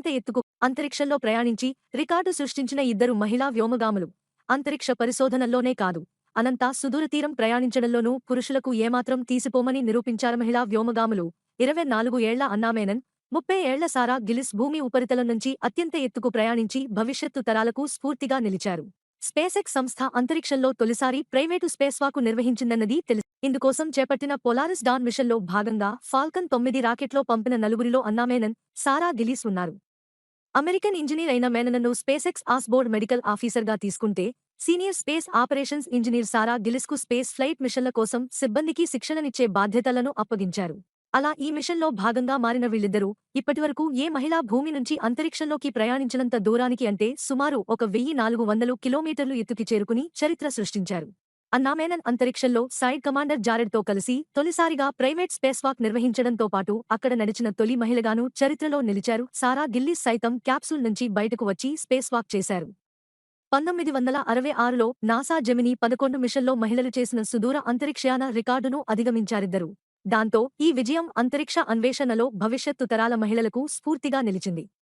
మరింత ఎత్తుకు అంతరిక్షంలో ప్రయాణించి రికార్డు సృష్టించిన ఇద్దరు మహిళా వ్యోమగాములు. అంతరిక్ష పరిశోధనల్లోనే కాదు అనంత సుదూరతీరం ప్రయాణించడంలోనూ పురుషులకు ఏమాత్రం తీసిపోమని నిరూపించారు మహిళా వ్యోమగాములు. ఇరవై నాలుగు ఏళ్ళ అన్నామేనన్ ముప్పై ఏళ్ళ సారా గిలిస్ భూమి ఉపరితలం నుంచి అత్యంత ఎత్తుకు ప్రయాణించి భవిష్యత్తు తరాలకు స్ఫూర్తిగా నిలిచారు. స్పేసెక్స్ సంస్థ అంతరిక్షంలో తొలిసారి ప్రైవేటు స్పేస్వాకు నిర్వహించిందన్నది తెలుసు ఇందుకోసం చేపట్టిన పొలారిస్ డాన్ మిషన్లో భాగంగా ఫాల్కన్ తొమ్మిది రాకెట్లో పంపిన నలుగురిలో అన్నామేనన్ సారా గిలీస్ ఉన్నారు. అమెరికన్ ఇంజనీర్ అయిన మేననను స్పేసెక్స్ ఆస్బోర్డ్ మెడికల్ ఆఫీసర్గా తీసుకుంటే senior space operations engineer Sara గిలిస్కు space flight మిషన్ల కోసం సిబ్బందికి శిక్షణనిచ్చే బాధ్యతలను అప్పగించారు. అలా ఈ మిషన్లో భాగంగా మారిన వీళ్ళిద్దరూ ఇప్పటివరకు ఏ మహిళా భూమి నుంచి అంతరిక్షంలోకి ప్రయాణించినంత దూరానికి అంటే సుమారు ఒక వెయ్యి నాలుగు వందలు కిలోమీటర్లు ఎత్తుకి చేరుకుని చరిత్ర సృష్టించారు. అన్నామేనన్ అంతరిక్షంలో సైడ్ కమాండర్ జారెడ్తో కలిసి తొలిసారిగా ప్రైవేట్ స్పేస్వాక్ నిర్వహించడంతో పాటు అక్కడ నడిచిన తొలి మహిళగాను చరిత్రలో నిలిచారు. సారా గిల్లీస్ సైతం క్యాప్సూల్ నుంచి బయటకు వచ్చి స్పేస్వాక్ చేశారు. పంతొమ్మిది వందల అరవై ఆరులో నాసా జెమిని పదకొండు మిషన్లో మహిళలు చేసిన సుదూర అంతరిక్షయాన రికార్డును అధిగమించారిద్దరు. దాంతో ఈ విజయం అంతరిక్ష అన్వేషణలో భవిష్యత్తు తరాల మహిళలకు స్ఫూర్తిగా నిలిచింది.